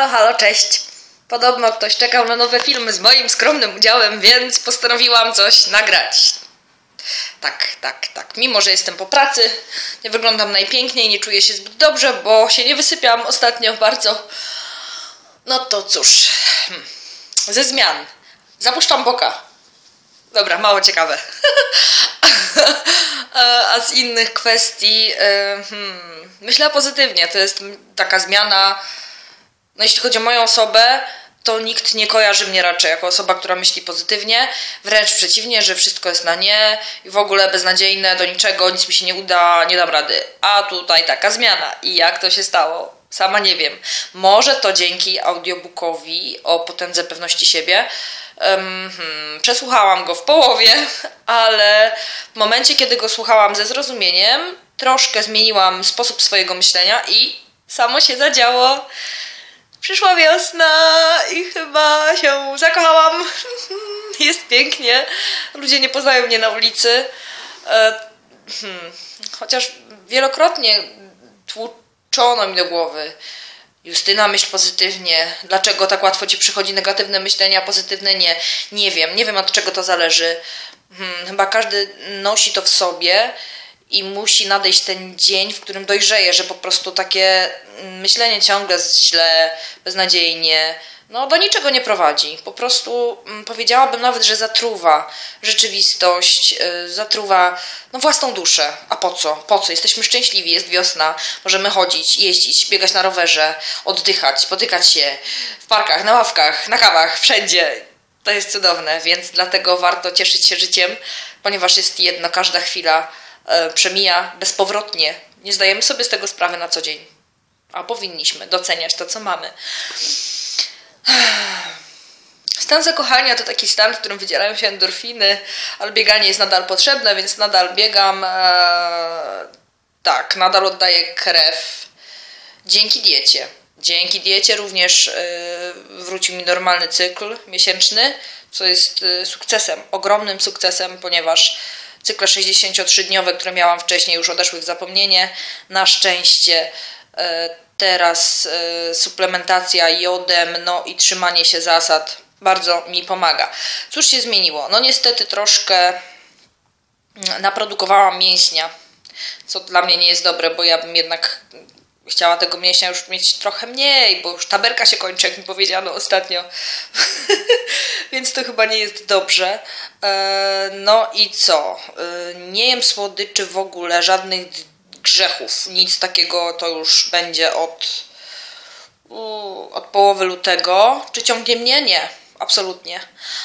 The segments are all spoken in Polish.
Halo, halo, cześć. Podobno ktoś czekał na nowe filmy z moim skromnym udziałem, więc postanowiłam coś nagrać. Tak, tak, tak. Mimo, że jestem po pracy, nie wyglądam najpiękniej, nie czuję się zbyt dobrze, bo się nie wysypiam ostatnio bardzo. No to cóż. Hmm. Ze zmian. Zapuszczam boka. Dobra, mało ciekawe. A z innych kwestii, e, hmm, myślę pozytywnie. To jest taka zmiana. No, jeśli chodzi o moją osobę, to nikt nie kojarzy mnie raczej jako osoba, która myśli pozytywnie. Wręcz przeciwnie, że wszystko jest na nie i w ogóle beznadziejne, do niczego, nic mi się nie uda, nie dam rady. A tutaj taka zmiana. I jak to się stało? Sama nie wiem. Może to dzięki audiobookowi o potędze pewności siebie. Um, hmm, przesłuchałam go w połowie, ale w momencie, kiedy go słuchałam ze zrozumieniem, troszkę zmieniłam sposób swojego myślenia i samo się zadziało. Przyszła wiosna i chyba się zakochałam. Jest pięknie. Ludzie nie poznają mnie na ulicy. E, hmm, chociaż wielokrotnie tłuczono mi do głowy. Justyna, myśl pozytywnie. Dlaczego tak łatwo ci przychodzi negatywne myślenie, a pozytywne nie? Nie wiem, nie wiem od czego to zależy. Hmm, chyba każdy nosi to w sobie i musi nadejść ten dzień, w którym dojrzeje, że po prostu takie myślenie ciągle źle, beznadziejnie, no do niczego nie prowadzi. Po prostu mm, powiedziałabym nawet, że zatruwa rzeczywistość, yy, zatruwa no, własną duszę. A po co? Po co? Jesteśmy szczęśliwi, jest wiosna, możemy chodzić, jeździć, biegać na rowerze, oddychać, spotykać się w parkach, na ławkach, na kawach, wszędzie. To jest cudowne, więc dlatego warto cieszyć się życiem, ponieważ jest jedno, każda chwila przemija bezpowrotnie. Nie zdajemy sobie z tego sprawy na co dzień. A powinniśmy doceniać to, co mamy. Stan zakochania to taki stan, w którym wydzielają się endorfiny, ale bieganie jest nadal potrzebne, więc nadal biegam. Eee, tak, nadal oddaję krew. Dzięki diecie. Dzięki diecie również e, wrócił mi normalny cykl miesięczny, co jest e, sukcesem, ogromnym sukcesem, ponieważ cykle 63-dniowe, które miałam wcześniej, już odeszły w zapomnienie. Na szczęście e, teraz y, suplementacja jodem, no i trzymanie się zasad bardzo mi pomaga. Cóż się zmieniło? No niestety troszkę naprodukowałam mięśnia, co dla mnie nie jest dobre, bo ja bym jednak chciała tego mięśnia już mieć trochę mniej, bo już taberka się kończy, jak mi powiedziano ostatnio. Więc to chyba nie jest dobrze. E, no i co? E, nie jem słodyczy w ogóle, żadnych grzechów. Nic takiego to już będzie od, od połowy lutego. Czy ciągnie mnie? Nie. Absolutnie.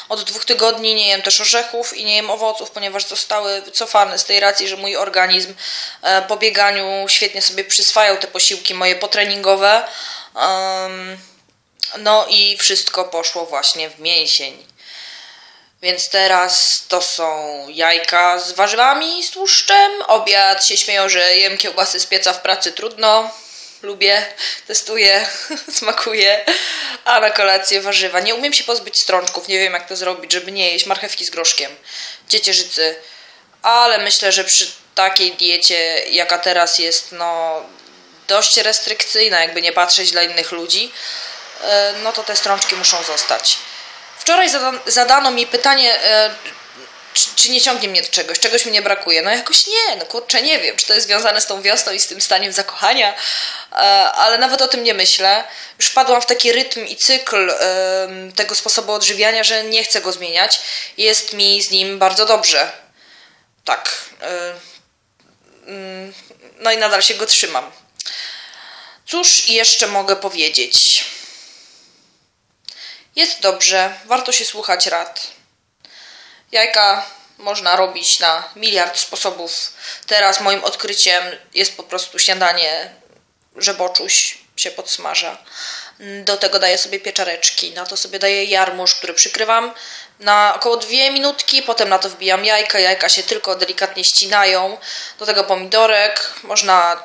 Od dwóch tygodni nie jem też orzechów i nie jem owoców, ponieważ zostały wycofane z tej racji, że mój organizm e, po bieganiu świetnie sobie przyswajał te posiłki moje potreningowe. No i wszystko poszło właśnie w mięsień. Więc teraz to są jajka z warzywami, z tłuszczem. Obiad się śmieją, że jem kiełbasy z pieca w pracy trudno. Lubię, testuję, smakuje. A na kolację warzywa. Nie umiem się pozbyć strączków, nie wiem jak to zrobić, żeby nie jeść marchewki z groszkiem, ciecierzycy. Ale myślę, że przy takiej diecie, jaka teraz jest, no dość restrykcyjna, jakby nie patrzeć dla innych ludzi, e, no to te strączki muszą zostać. Wczoraj zadano mi pytanie, e, czy, czy, nie ciągnie mnie do czegoś, czegoś mi nie brakuje. No jakoś nie, no kurczę, nie wiem, czy to jest związane z tą wiosną i z tym staniem zakochania, e, ale nawet o tym nie myślę. Już wpadłam w taki rytm i cykl tego sposobu odżywiania, że nie chcę go zmieniać. Jest mi z nim bardzo dobrze. Tak. E, mm, no i nadal się go trzymam. Cóż jeszcze mogę powiedzieć? Jest dobrze, warto się słuchać rad. Jajka można robić na miliard sposobów. Teraz moim odkryciem jest po prostu śniadanie, że boczuś się podsmaża. Do tego daję sobie pieczareczki, na to sobie daję jarmuż, który przykrywam na około dwie minutki, potem na to wbijam jajka, jajka się tylko delikatnie ścinają. Do tego pomidorek, można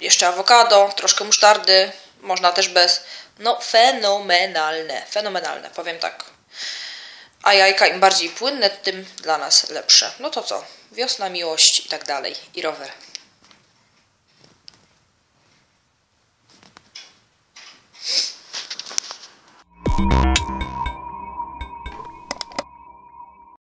jeszcze awokado, troszkę musztardy, można też bez. No, fenomenalne, fenomenalne, powiem tak. A jajka im bardziej płynne, tym dla nas lepsze. No to co? Wiosna, miłość i tak dalej. I rower.